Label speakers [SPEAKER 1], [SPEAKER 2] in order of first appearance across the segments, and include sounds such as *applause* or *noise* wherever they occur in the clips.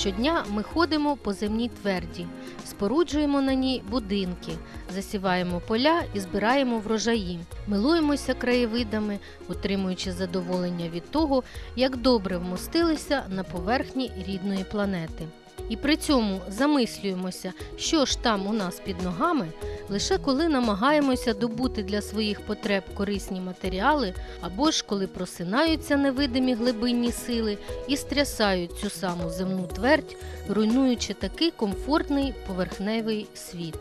[SPEAKER 1] Щодня ми ходимо по земній тверді, споруджуємо на ній будинки, засіваємо поля і збираємо врожаї, милуємося краєвидами, отримуючи задоволення від того, як добре вмостилися на поверхні рідної планети. І при цьому замислюємося, що ж там у нас під ногами, лише коли намагаємося добути для своїх потреб корисні матеріали, або ж коли просинаються невидимі глибинні сили і стрясають цю саму земну твердь, руйнуючи такий комфортний поверхневий світ.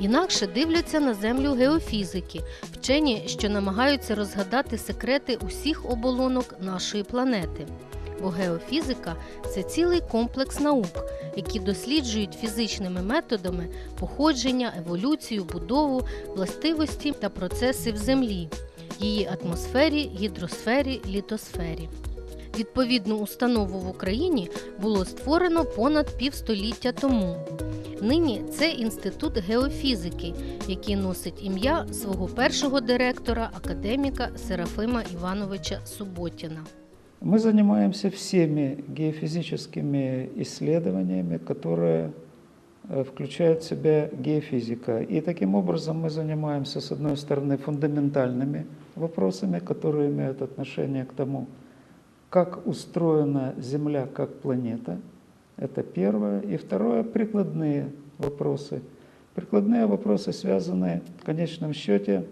[SPEAKER 1] Інакше дивляться на землю геофізики, вчені, що намагаються розгадати секрети усіх оболонок нашої планети. Бо геофізика це цілий комплекс наук, які досліджують фізичними методами походження, еволюцію, будову, властивості та процеси в землі, її атмосфері, гідросфері, літосфері. Відповідну установу в Україні було створено понад півстоліття тому. Нині це інститут геофізики, який носить ім'я свого першого директора, академіка Серафима Івановича Суботіна.
[SPEAKER 2] Мы занимаемся всеми геофизическими исследованиями, которые э, включают в себя геофизика. И таким образом мы занимаемся, с одной стороны, фундаментальными вопросами, которые имеют отношение к тому, как устроена Земля как планета. Это первое. И второе, прикладные вопросы. Прикладные вопросы связаны в конечном счете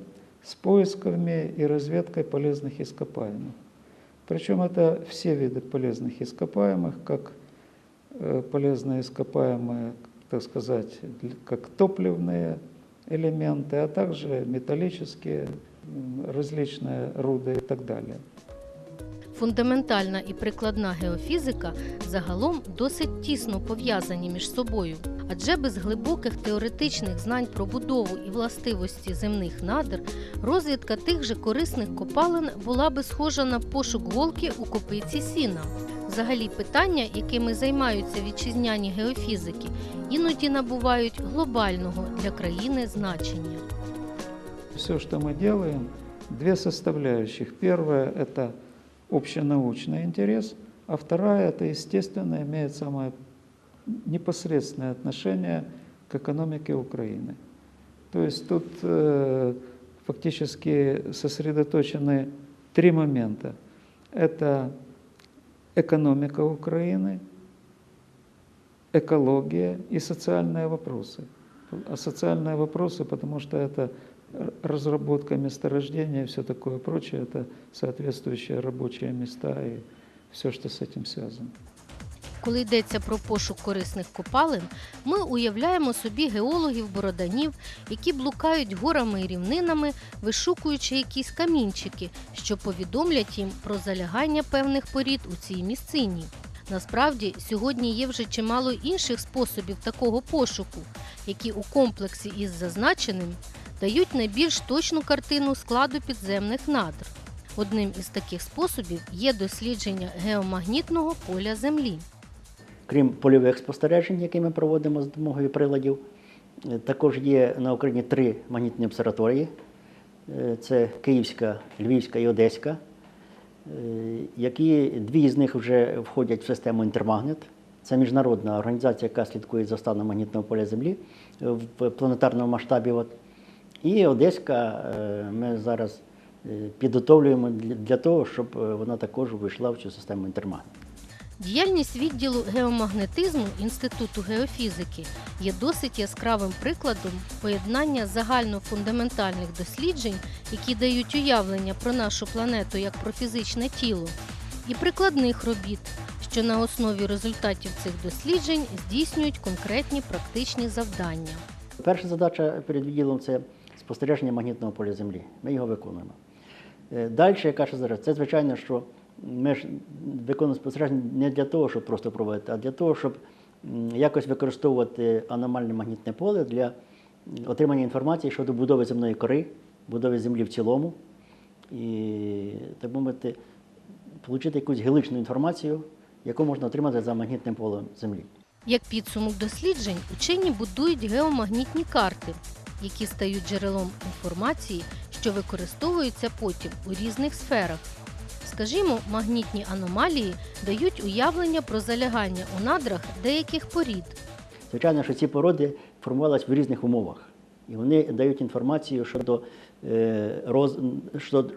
[SPEAKER 2] с поисками и разведкой полезных ископаемых. Причем это все виды полезных ископаемых, как э, полезные ископаемые, так сказать, как топливные элементы, а также металлические, различные руды и так далее.
[SPEAKER 1] Фундаментальна і прикладна геофізика загалом досить тісно пов'язані між собою, адже без глибоких теоретичних знань про будову і властивості земних надр розвідка тих же корисних копалин була би схожа на пошук голки у копиці сіна. Взагалі, питання, якими займаються вітчизняні геофізики, іноді набувають глобального для країни значення.
[SPEAKER 2] Все, что мы делаем, две составляющих. Первая – это общенаучный интерес, а вторая – это, естественно, имеет самое непосредственное отношение к экономике Украины. То есть тут э, фактически сосредоточены три момента. Это экономика Украины, экология и социальные вопросы. А социальные вопросы, потому что это разработка месторождения и все такое прочее, это соответствующие рабочие места и все, что с этим связано.
[SPEAKER 1] Коли йдеться про пошук корисних копалин, ми уявляємо собі геологів-бороданів, які блукають горами і рівнинами, вишукуючи якісь камінчики, що повідомлять їм про залягання певних порід у цій місцині. Насправді, сьогодні є вже чимало інших способів такого пошуку, які у комплексі із зазначеним дають найбільш точну картину складу підземних надр. Одним із таких способів є дослідження геомагнітного поля Землі.
[SPEAKER 3] Крім польових спостережень, які ми проводимо з допомогою приладів, е, також є на Україні три магнітні обсерваторії: Е, це Київська, Львівська і Одеська, е, які дві з них вже входять в систему Інтермагнет. Це міжнародна організація, яка слідкує за станом магнітного поля Землі в планетарному масштабі. І Одеська е, ми зараз е, підготовлюємо для того, щоб е, вона також увійшла в цю систему Інтермагнет.
[SPEAKER 1] Діяльність відділу геомагнетизму Інституту геофізики є досить яскравим прикладом поєднання загальнофундаментальних досліджень, які дають уявлення про нашу планету як про фізичне тіло, і прикладних робіт, що на основі результатів цих досліджень здійснюють конкретні практичні завдання.
[SPEAKER 3] Перша задача перед відділом це спостереження магнітного поля Землі. Ми його виконуємо. Е, Далі, яка ще зараз, це звичайно, що ми ж виконуємо спостереження не для того, щоб просто проводити, а для того, щоб якось використовувати аномальне магнітне поле для отримання інформації щодо будови земної кори, будови Землі в цілому. І, так би мовити, отримати якусь геличну інформацію, яку можна отримати за магнітним полем Землі.
[SPEAKER 1] Як підсумок досліджень, учені будують геомагнітні карти, які стають джерелом інформації, що використовуються потім у різних сферах. Скажімо, магнітні аномалії дають уявлення про залягання у надрах деяких порід.
[SPEAKER 3] Звичайно, що ці породи формувалися в різних умовах. І вони дають інформацію щодо, е, роз,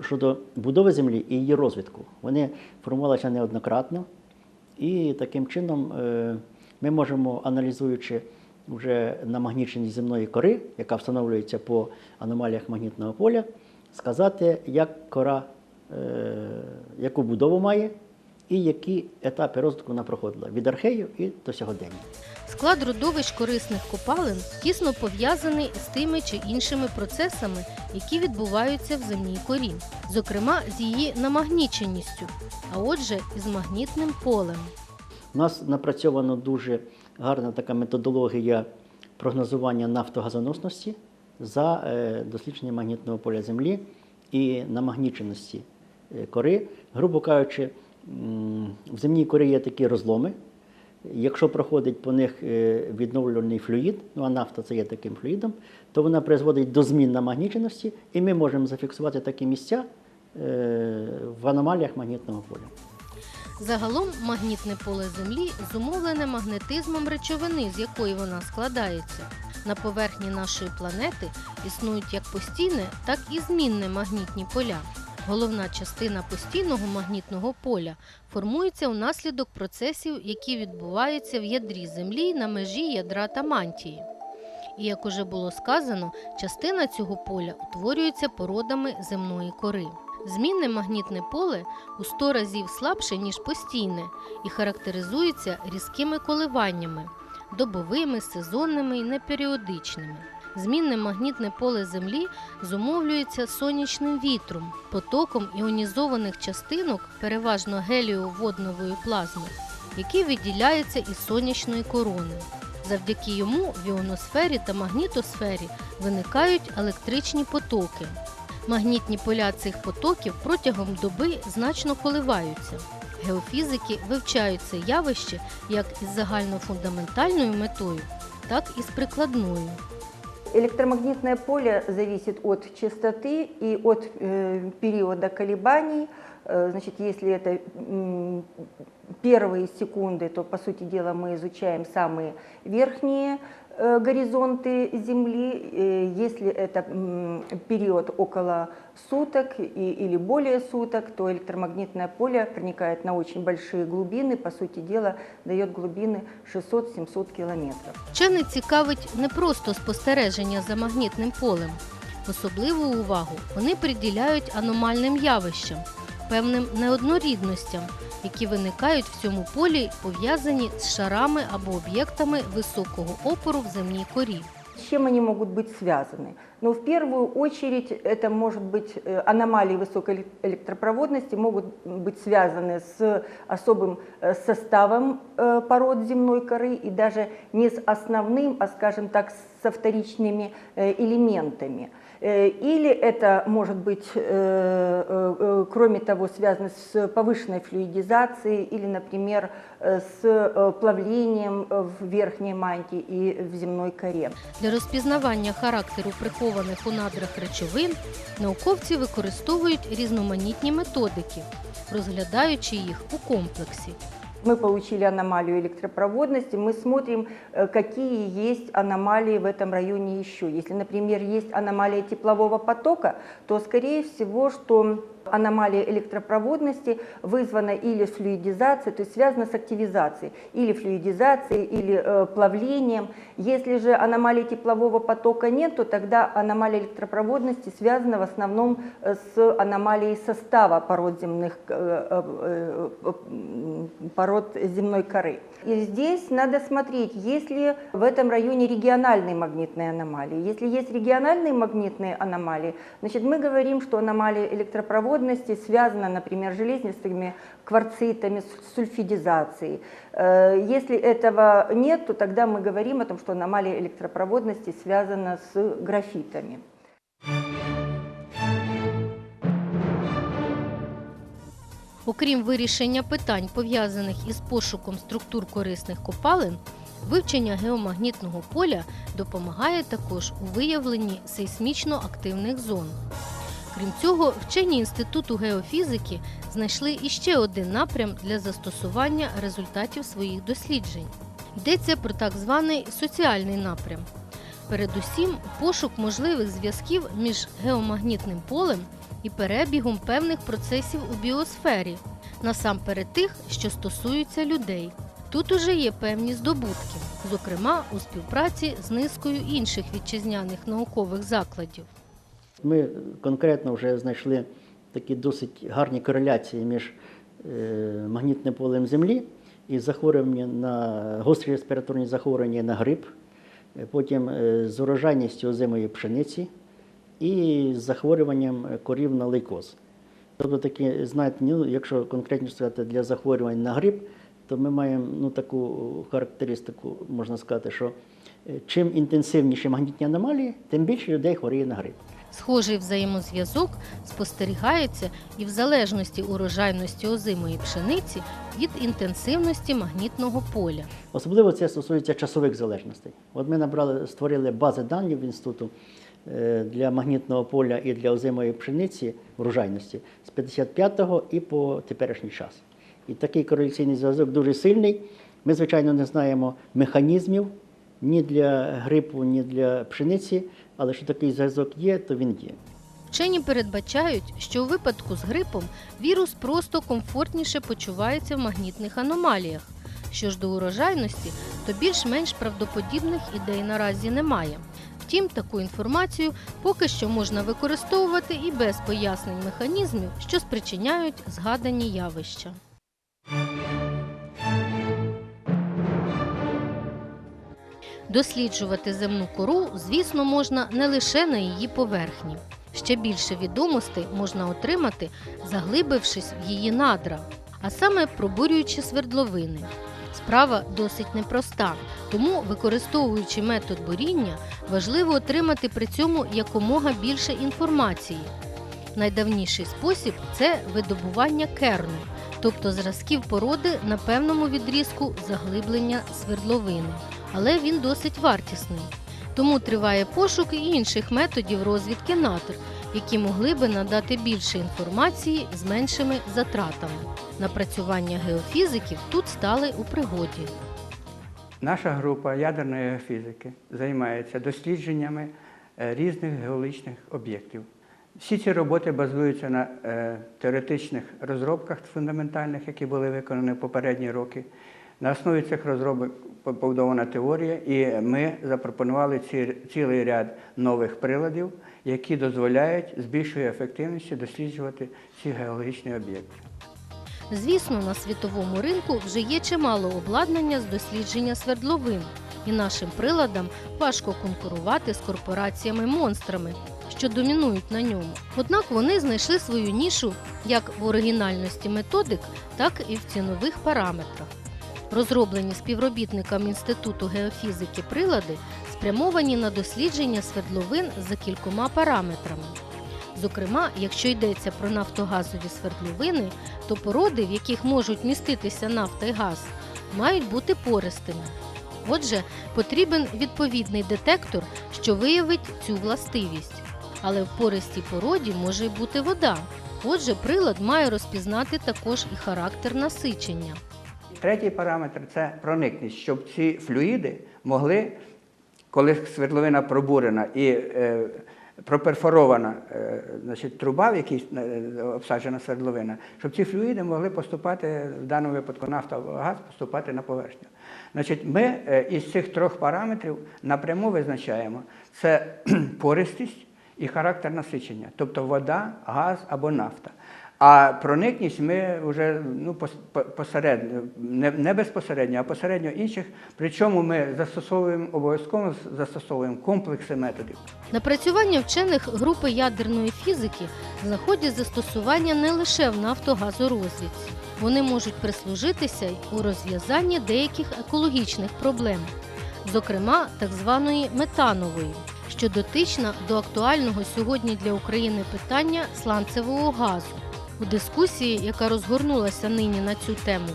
[SPEAKER 3] щодо, будови землі і її розвитку. Вони формувалися неоднократно, і таким чином е, ми можемо, аналізуючи вже на намагніченість земної кори, яка встановлюється по аномаліях магнітного поля, сказати, як кора, е, яку будову має і які етапи розвитку вона проходила від архею і до сьогодення.
[SPEAKER 1] Склад родовищ корисних копалин тісно пов'язаний з тими чи іншими процесами, які відбуваються в земній корі, зокрема з її намагніченістю, а отже, із магнітним полем.
[SPEAKER 3] У нас напрацьовано дуже гарна така методологія прогнозування нафтогазоносності за е, дослідження магнітного поля Землі і намагніченості е, кори. Грубо кажучи, в земній корі є такі розломи. Якщо проходить по них е, відновлювальний флюїд, ну а нафта це є таким флюїдом, то вона призводить до змін намагніченості, і ми можемо зафіксувати такі місця в аномаліях магнітного поля.
[SPEAKER 1] Загалом магнітне поле Землі зумовлене магнетизмом речовини, з якої вона складається. На поверхні нашої планети існують як постійне, так і змінне магнітні поля. Головна частина постійного магнітного поля формується внаслідок процесів, які відбуваються в ядрі Землі на межі ядра та мантії. І як уже було сказано, частина цього поля утворюється породами земної кори. Змінне магнітне поле у 100 разів слабше, ніж постійне, і характеризується різкими коливаннями добовими, сезонними і неперіодичними. Змінне магнітне поле Землі зумовлюється сонячним вітром, потоком іонізованих частинок, переважно геліоводнової плазми, який виділяється із сонячної корони. Завдяки йому в іоносфері та магнітосфері виникають електричні потоки. Магнітні поля цих потоків протягом доби значно коливаються. Геофізики вивчають це явище як із загальнофундаментальною метою, так і з прикладною.
[SPEAKER 4] Электромагнитное поле зависит от частоты и от э, периода колебаний. Э, значит, если это м, первые секунды, то, по сути дела, мы изучаем самые верхние э, горизонты Земли. Э, если это м, период около суток и, или более суток, то электромагнитное поле проникает на очень большие глубины, по сути дела, дает глубины 600-700 километров.
[SPEAKER 1] Вчених цікавить не просто спостереження за магнітним полем. Особливу увагу вони приділяють аномальним явищам, певним неоднорідностям, які виникають в цьому полі, пов'язані з шарами або об'єктами високого опору в земній корі.
[SPEAKER 4] С чем они могут быть связаны? Но в первую очередь это может быть э, аномалии высокой эле- электропроводности могут быть связаны с особым э, составом э, пород земной коры и даже не с основным, а скажем так, со вторичными э, элементами. Э, Или это может быть, э, э, э, кроме того, связано с повышенной флюидизацией или, например, э, с э, плавлением э, в верхней мантии и в земной коре.
[SPEAKER 1] Для розпізнавання характеру прихованих у надрах речовин науковці використовують різноманітні методики, розглядаючи їх у комплексі.
[SPEAKER 4] Мы получили аномалию электропроводности, мы смотрим, э, какие есть аномалии в этом районе еще. Если, например, есть аномалия теплового потока, то, скорее всего, что аномалия электропроводности вызвана или флюидизацией, то есть связана с активизацией, или флюидизацией, или э, плавлением. Если же аномалии теплового потока нет, то тогда аномалия электропроводности связана в основном э, с аномалией состава пород земных э, э, э, пород земной коры. И здесь надо смотреть, есть ли в этом районе региональные магнитные аномалии. Если есть региональные магнитные аномалии, значит мы говорим, что аномалия электропроводности связана, например, с железнистыми кварцитами, с сульфидизацией. Э, Если этого нет, то тогда мы говорим о том, что аномалия электропроводности связана с графитами.
[SPEAKER 1] Окрім вирішення питань, пов'язаних із пошуком структур корисних копалин, вивчення геомагнітного поля допомагає також у виявленні сейсмічно активних зон. Крім цього, вчені Інституту геофізики знайшли іще один напрям для застосування результатів своїх досліджень. Йдеться про так званий соціальний напрям. Передусім, пошук можливих зв'язків між геомагнітним полем і перебігом певних процесів у біосфері, насамперед тих, що стосуються людей. Тут уже є певні здобутки, зокрема у співпраці з низкою інших вітчизняних наукових закладів.
[SPEAKER 3] Ми конкретно вже знайшли такі досить гарні кореляції між е, магнітним полем Землі і захворюванням на гострі респіраторні захворювання на грип, е, потім е, з урожайністю озимої пшениці і з захворюванням корів на лейкоз. Тобто такі, знаєте, ну, якщо конкретно сказати для захворювань на грип, то ми маємо ну, таку характеристику, можна сказати, що чим інтенсивніші магнітні аномалії, тим більше людей хворіє на грип.
[SPEAKER 1] Схожий взаємозв'язок спостерігається і в залежності урожайності озимої пшениці від інтенсивності магнітного поля.
[SPEAKER 3] Особливо це стосується часових залежностей. От ми набрали, створили бази даних в інституту е, для магнітного поля і для озимої пшениці врожайності з 55-го і по теперішній час. І такий кореляційний зв'язок дуже сильний. Ми, звичайно, не знаємо механізмів ні для грипу, ні для пшениці, але що такий зв'язок є, то він є.
[SPEAKER 1] Вчені передбачають, що у випадку з грипом вірус просто комфортніше почувається в магнітних аномаліях. Що ж до урожайності, то більш-менш правдоподібних ідей наразі немає. Втім, таку інформацію поки що можна використовувати і без пояснень механізмів, що спричиняють згадані явища. Досліджувати земну кору, звісно, можна не лише на її поверхні. Ще більше відомостей можна отримати, заглибившись в її надра, а саме пробурюючи свердловини. Справа досить непроста, тому, використовуючи метод буріння, важливо отримати при цьому якомога більше інформації. Найдавніший спосіб це видобування керну, тобто зразків породи на певному відрізку заглиблення свердловини, але він досить вартісний. Тому триває пошук інших методів розвідки надр, які могли би надати більше інформації з меншими затратами. Напрацювання геофізиків тут стали у пригоді.
[SPEAKER 5] Наша група ядерної геофізики займається дослідженнями е, різних геологічних об'єктів. Всі ці роботи базуються на е, теоретичних розробках фундаментальних, які були виконані в попередні роки. На основі цих розробок побудована теорія, і ми запропонували ці, цілий ряд нових приладів, які дозволяють з більшою ефективністю досліджувати ці геологічні об'єкти.
[SPEAKER 1] Звісно, на світовому ринку вже є чимало обладнання з дослідження свердловин, і нашим приладам важко конкурувати з корпораціями-монстрами, що домінують на ньому. Однак вони знайшли свою нішу як в оригінальності методик, так і в цінових параметрах. Розроблені співробітниками Інституту геофізики прилади спрямовані на дослідження свердловин за кількома параметрами. Зокрема, якщо йдеться про нафтогазові свердловини, то породи, в яких можуть міститися нафта і газ, мають бути пористими. Отже, потрібен відповідний детектор, що виявить цю властивість. Але в пористій породі може й бути вода. Отже, прилад має розпізнати також і характер насичення.
[SPEAKER 5] Третій параметр це проникність, щоб ці флюїди могли, коли свердловина пробурена і е, проперфорована е, значить, труба, в якій е, обсаджена свердловина, щоб ці флюїди могли поступати, в даному випадку нафта або газ, поступати на поверхню. Значить, ми із цих трьох параметрів напряму визначаємо це *clears throat* пористість і характер насичення, тобто вода, газ або нафта. А проникність ми вже ну, пос- посередньо, не, не безпосередньо, а посередньо інших. Причому ми застосовуємо обов'язково застосовуємо комплекси методів.
[SPEAKER 1] Напрацювання вчених групи ядерної фізики знаходять застосування не лише в нафтогазорозвідці. Вони можуть прислужитися й у розв'язанні деяких екологічних проблем, зокрема так званої метанової, що дотична до актуального сьогодні для України питання сланцевого газу. У дискусії, яка розгорнулася нині на цю тему,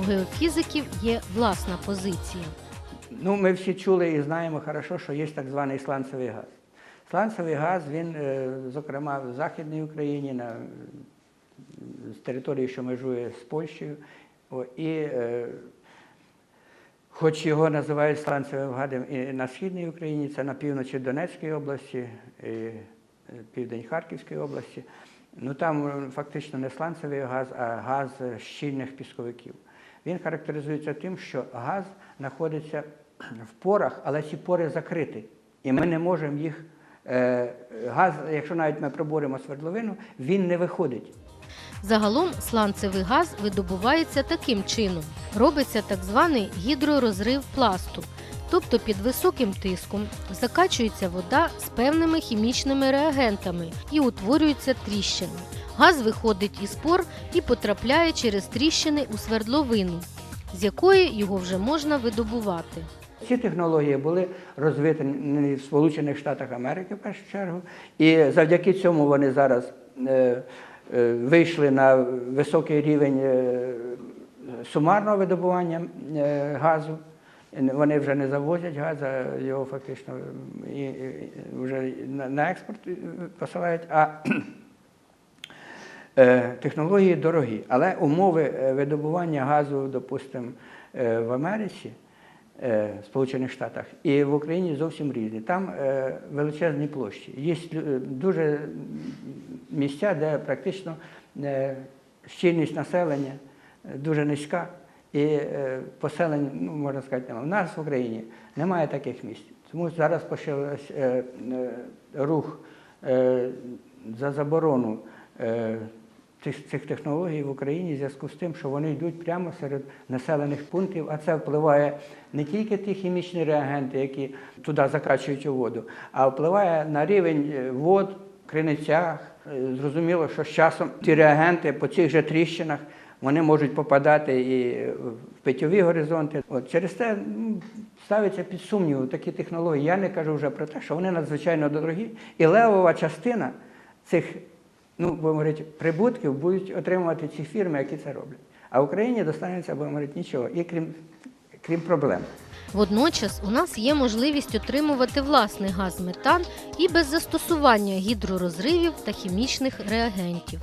[SPEAKER 1] у геофізиків є власна позиція.
[SPEAKER 5] Ну, ми всі чули і знаємо хорошо, що є так званий сланцевий газ. Сланцевий газ, він, е, зокрема, в Західній Україні, на, території, що межує з Польщею, і е, хоч його називають сланцевим газом і на Східній Україні, це на півночі Донецької області, і е, південь Харківської області. Ну там е, фактично не сланцевий газ, а газ е, щільних пісковиків. Він характеризується тим, що газ знаходиться в порах, але ці пори закриті. І ми не можемо їх. е, Газ, якщо навіть ми проборемо свердловину, він не виходить.
[SPEAKER 1] Загалом сланцевий газ видобувається таким чином: робиться так званий гідророзрив пласту, тобто під високим тиском закачується вода з певними хімічними реагентами і утворюються тріщини. Газ виходить із пор і потрапляє через тріщини у свердловину, з якої його вже можна видобувати.
[SPEAKER 5] Ці технології були розвинені в Сполучених Штатах Америки в першу чергу, і завдяки цьому вони зараз е, е, вийшли на високий рівень е, сумарного видобування газу. Вони вже не завозять газ, а його фактично і, і вже на, експорт е, посилають. А Е, Технології дорогі, але умови е, видобування газу, допустимо, в Америці, в Сполучених Штатах і в Україні зовсім різні. Там величезні площі. Є дуже місця, де практично щільність населення дуже низька. І е, поселень, ну, можна сказати, немає. У нас в Україні немає таких місць. Тому зараз почався е, е, рух е, за заборону е, цих, цих технологій в Україні в зв'язку з тим, що вони йдуть прямо серед населених пунктів, а це впливає не тільки ті хімічні реагенти, які туди закачують у воду, а впливає на рівень е, вод, криницях. Зрозуміло, що з часом ті реагенти по цих же тріщинах вони можуть попадати і в питьові горизонти. От через ну, ставиться під сумнів такі технології. Я не кажу вже про те, що вони надзвичайно дорогі, і левова частина цих, ну будемо говорити, прибутків будуть отримувати ці фірми, які це роблять. А Україні достанеться, будемо говорити, нічого, і крім, крім проблем.
[SPEAKER 1] Водночас у нас є можливість отримувати власний газ метан і без застосування гідророзривів та хімічних реагентів.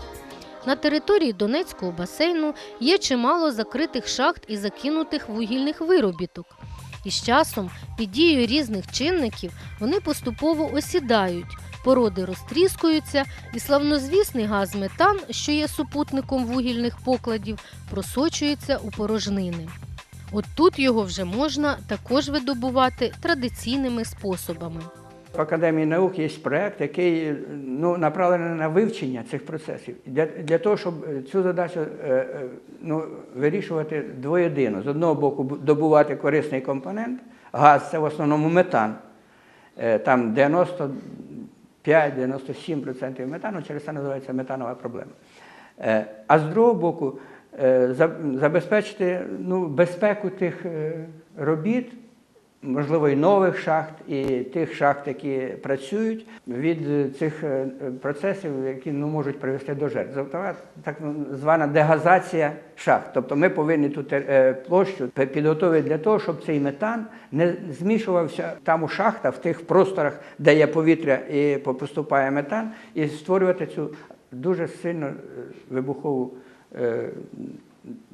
[SPEAKER 1] На території Донецького басейну є чимало закритих шахт і закинутих вугільних виробіток. І з часом, під дією різних чинників, вони поступово осідають, породи розтріскуються, і славнозвісний газ метан, що є супутником вугільних покладів, просочується у порожнини. От тут його вже можна також видобувати традиційними способами.
[SPEAKER 5] В Академії наук є проєкт, який ну, направлений на вивчення цих процесів. Для, для того, щоб цю задачу е, е, ну, вирішувати двоєдино. З одного боку, добувати корисний компонент, газ це в основному метан. Е, Там 95-97% метану, через це називається метанова проблема. А з другого боку, забезпечити ну, безпеку тих робіт, можливо, і нових шахт, і тих шахт, які працюють від цих е, процесів, які ну, можуть привести до жертв. Так звана дегазація шахт. Тобто ми повинні ту е, площу підготовити для того, щоб цей метан не змішувався там у шахтах, в тих просторах, де є повітря і поступає метан, і створювати цю дуже сильно е, вибухову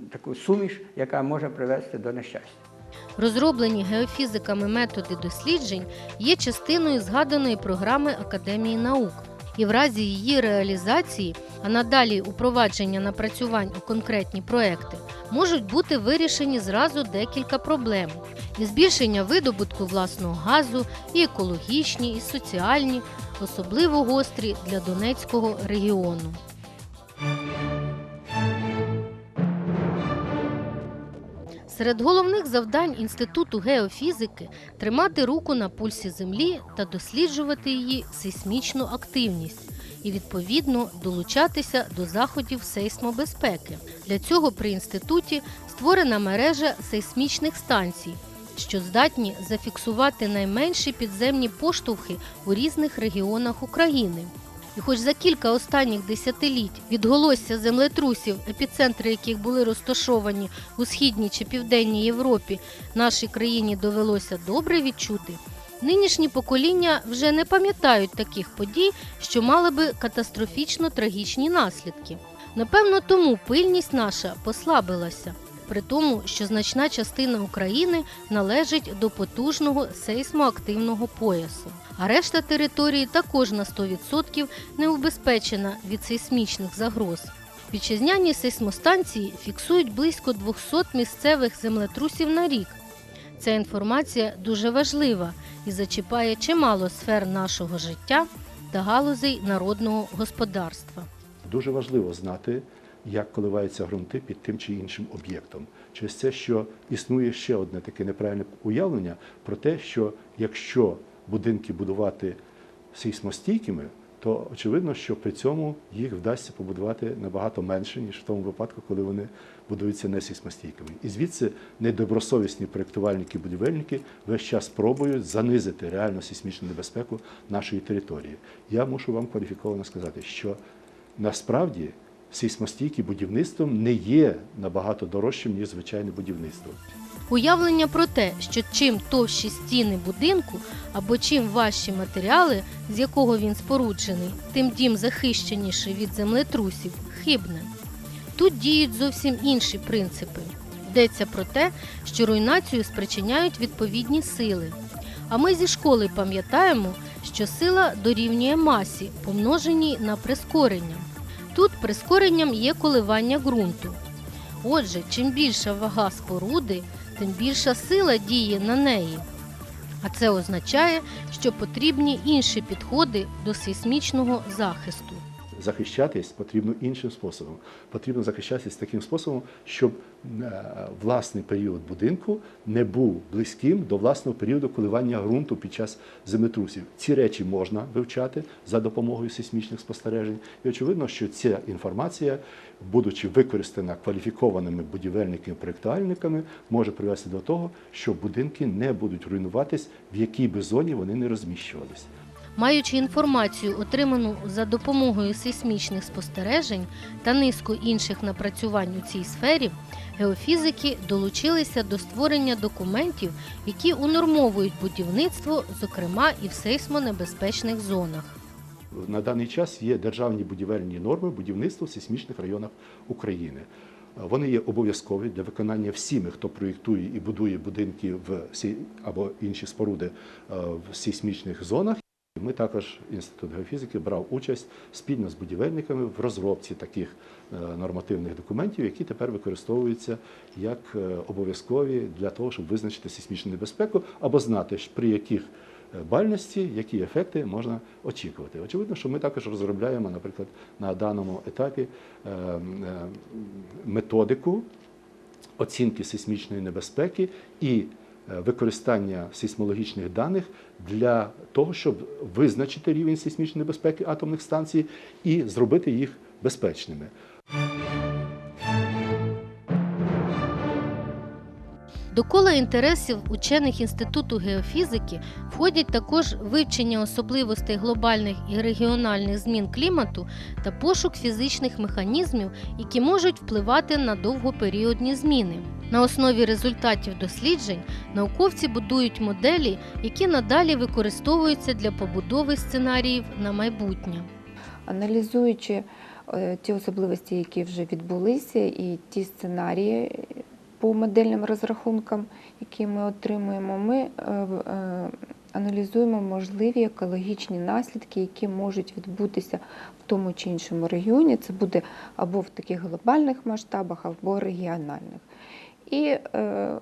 [SPEAKER 5] таку суміш, яка може привести до нещастя.
[SPEAKER 1] Розроблені геофізиками методи досліджень є частиною згаданої програми Академії наук. І в разі її реалізації, а надалі упровадження напрацювань у конкретні проекти, можуть бути вирішені зразу декілька проблем: і збільшення видобутку власного газу, і екологічні, і соціальні, особливо гострі для Донецького регіону. Серед головних завдань Інституту геофізики тримати руку на пульсі Землі та досліджувати її сейсмічну активність і відповідно долучатися до заходів сейсмобезпеки. Для цього при інституті створена мережа сейсмічних станцій, що здатні зафіксувати найменші підземні поштовхи у різних регіонах України. І хоч за кілька останніх десятиліть відголосся землетрусів, епіцентри яких були розташовані у східній чи південній Європі, нашій країні довелося добре відчути, Нинішні покоління вже не пам'ятають таких подій, що мали би катастрофічно трагічні наслідки. Напевно, тому пильність наша послабилася, при тому, що значна частина України належить до потужного сейсмоактивного поясу, а решта території також на 100% не убезпечена від сейсмічних загроз. Вітчизняні сейсмостанції фіксують близько 200 місцевих землетрусів на рік. Ця інформація дуже важлива і зачіпає чимало сфер нашого життя та галузей народного господарства.
[SPEAKER 6] Дуже важливо знати, як коливаються ґрунти під тим чи іншим об'єктом. Через це, що існує ще одне таке неправильне уявлення про те, що якщо будинки будувати сейсмостійкими, то очевидно, що при цьому їх вдасться побудувати набагато менше, ніж в тому випадку, коли вони будуються не сейсмостійкими. І звідси недобросовісні проєктувальники-будівельники весь час пробують занизити реальну сейсмічну небезпеку нашої території. Я мушу вам кваліфіковано сказати, що насправді сейсмостійке будівництво не є набагато дорожчим, ніж звичайне будівництво.
[SPEAKER 1] Уявлення про те, що чим товщі стіни будинку або чим важчі матеріали, з якого він споруджений, тим дім захищеніший від землетрусів, хибне. Тут діють зовсім інші принципи. Йдеться про те, що руйнацію спричиняють відповідні сили. А ми зі школи пам'ятаємо, що сила дорівнює масі, помноженій на прискорення. Тут прискоренням є коливання ґрунту. Отже, чим більша вага споруди, тим більша сила діє на неї. А це означає, що потрібні інші підходи до сейсмічного захисту.
[SPEAKER 6] Захищатись потрібно іншим способом. Потрібно захищатись таким способом, щоб е, власний період будинку не був близьким до власного періоду коливання ґрунту під час землетрусів. Ці речі можна вивчати за допомогою сейсмічних спостережень. І очевидно, що ця інформація, будучи використана кваліфікованими будівельниками-проєктувальниками, може привести до того, що будинки не будуть руйнуватись, в якій би зоні вони не розміщувалися.
[SPEAKER 1] Маючи інформацію, отриману за допомогою сейсмічних спостережень та низку інших напрацювань у цій сфері, геофізики долучилися до створення документів, які унормовують будівництво, зокрема і в сейсмонебезпечних зонах.
[SPEAKER 6] На даний час є державні будівельні норми будівництва в сейсмічних районах України. Вони є обов'язкові для виконання всіми, хто проєктує і будує будинки в або інші споруди е, в сейсмічних зонах. Ми також інститут геофізики брав участь спільно з будівельниками в розробці таких е, нормативних документів, які тепер використовуються як е, обов'язкові для того, щоб визначити сейсмічну небезпеку або знати, при яких е, бальності, які ефекти можна очікувати. Очевидно, що ми також розробляємо, наприклад, на даному етапі методику оцінки сейсмічної небезпеки і використання сейсмологічних даних для того, щоб визначити рівень сейсмічної небезпеки атомних станцій і зробити їх безпечними.
[SPEAKER 1] До кола інтересів учених Інституту геофізики входять також вивчення особливостей глобальних і регіональних змін клімату та пошук фізичних механізмів, які можуть впливати на довгоперіодні зміни. На основі результатів досліджень науковці будують моделі, які надалі використовуються для побудови сценаріїв на майбутнє.
[SPEAKER 7] Аналізуючи е, ті особливості, які вже відбулися, і ті сценарії по модельним розрахункам, які ми отримуємо, ми е, е, аналізуємо можливі екологічні наслідки, які можуть відбутися в тому чи іншому регіоні. Це буде або в таких глобальних масштабах, або регіональних. І е,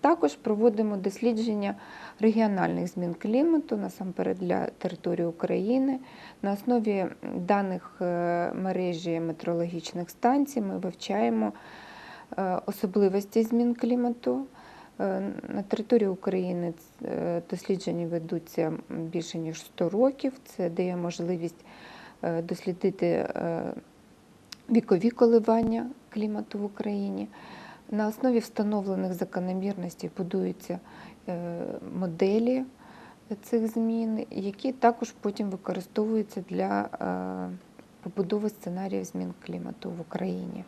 [SPEAKER 7] також проводимо дослідження регіональних змін клімату насамперед для території України. На основі даних е, мережі метеорологічних станцій ми вивчаємо е, особливості змін клімату. На території України дослідження ведуться більше ніж 100 років. Це дає можливість дослідити вікові коливання клімату в Україні. На основі встановлених закономірностей будуються е, моделі цих змін, які також потім використовуються для е, побудови сценаріїв змін клімату в Україні.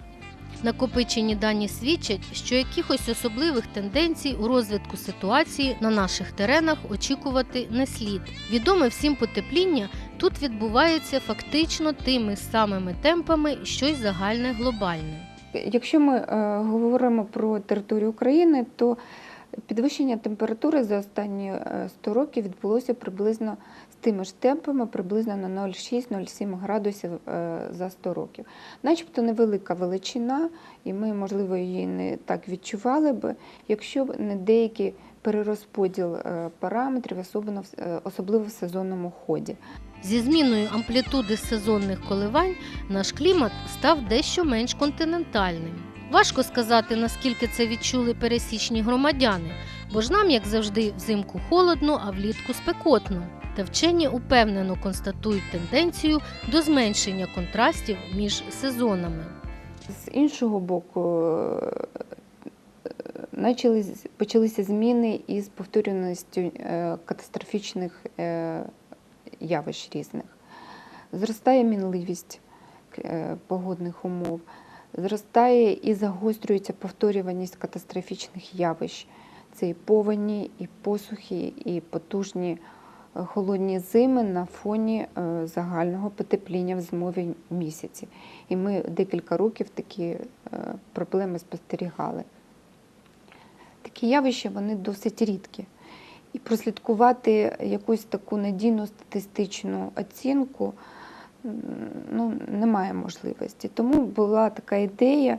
[SPEAKER 1] Накопичені дані свідчать, що якихось особливих тенденцій у розвитку ситуації на наших теренах очікувати не слід. Відоме всім потепління тут відбувається фактично тими самими темпами, що й загальне глобальне.
[SPEAKER 7] Якщо ми е, говоримо про територію України, то підвищення температури за останні е, 100 років відбулося приблизно з тими ж темпами, приблизно на 0,6-0,7 градусів е, за 100 років. Начебто невелика величина, і ми, можливо, її не так відчували б, якщо б не деякий перерозподіл е, параметрів, е, особливо в сезонному ході.
[SPEAKER 1] Зі зміною амплітуди сезонних коливань наш клімат став дещо менш континентальним. Важко сказати, наскільки це відчули пересічні громадяни, бо ж нам, як завжди, взимку холодно, а влітку спекотно. Та вчені упевнено констатують тенденцію до зменшення контрастів між сезонами.
[SPEAKER 7] З іншого боку, е, почалися зміни із повторюваністю е, катастрофічних е, явищ різних. Зростає мінливість е, погодних умов, зростає і загострюється повторюваність катастрофічних явищ. Це і повені, і посухи, і потужні е, холодні зими на фоні е, загального потепління в зимові місяці. І ми декілька років такі проблеми спостерігали. Такі явища вони досить рідкі. І прослідкувати якусь таку надійну статистичну оцінку ну, немає можливості. Тому була така ідея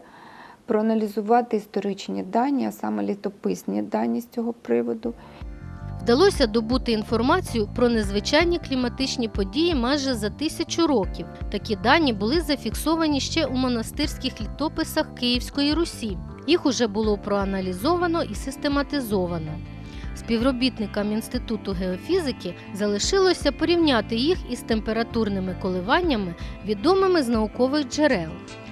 [SPEAKER 7] проаналізувати історичні дані, а саме літописні дані з цього приводу,
[SPEAKER 1] Вдалося добути інформацію про незвичайні кліматичні події майже за тисячу років. Такі дані були зафіксовані ще у монастирських літописах Київської Русі. Їх уже було проаналізовано і систематизовано. Співробітникам Інституту геофізики залишилося порівняти їх із температурними коливаннями, відомими з наукових джерел.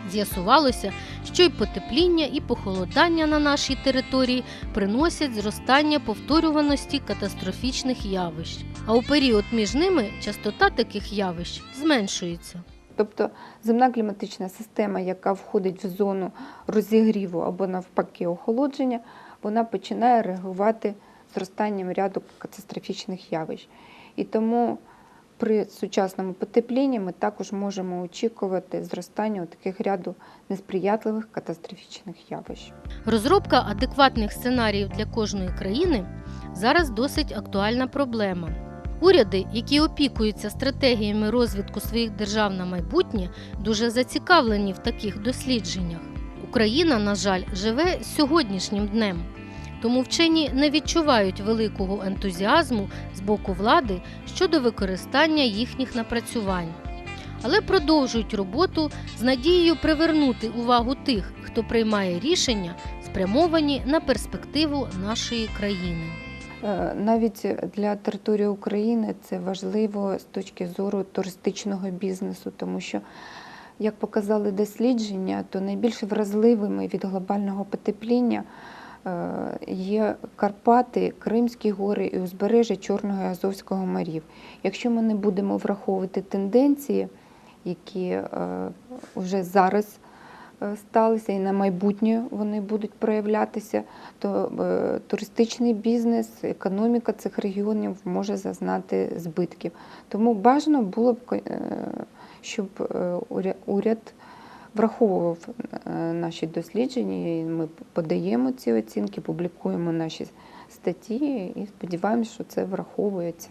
[SPEAKER 1] З'ясувалося, що й потепління, і похолодання на нашій території приносять зростання повторюваності катастрофічних явищ. А у період між ними частота таких явищ зменшується.
[SPEAKER 7] Тобто земна кліматична система, яка входить в зону розігріву або навпаки охолодження, вона починає реагувати зростанням ряду катастрофічних явищ. І тому при сучасному потеплінні ми також можемо очікувати зростання таких ряду несприятливих катастрофічних явищ.
[SPEAKER 1] Розробка адекватних сценаріїв для кожної країни зараз досить актуальна проблема. Уряди, які опікуються стратегіями розвитку своїх держав на майбутнє, дуже зацікавлені в таких дослідженнях. Україна, на жаль, живе сьогоднішнім днем. Тому вчені не відчувають великого ентузіазму з боку влади щодо використання їхніх напрацювань. Але продовжують роботу з надією привернути увагу тих, хто приймає рішення, спрямовані на перспективу нашої країни.
[SPEAKER 7] Е, Навіть для території України це важливо з точки зору туристичного бізнесу, тому що, як показали дослідження, то найбільш вразливими від глобального потепління є Карпати, Кримські гори і узбережжя Чорного і Азовського морів. Якщо ми не будемо враховувати тенденції, які е, вже зараз е, сталися, і на майбутнє вони будуть проявлятися, то е, туристичний бізнес, економіка цих регіонів може зазнати збитків. Тому бажано було б, е, щоб е, уряд враховував е, наші дослідження, і ми подаємо ці оцінки, публікуємо наші статті і сподіваємося, що це враховується.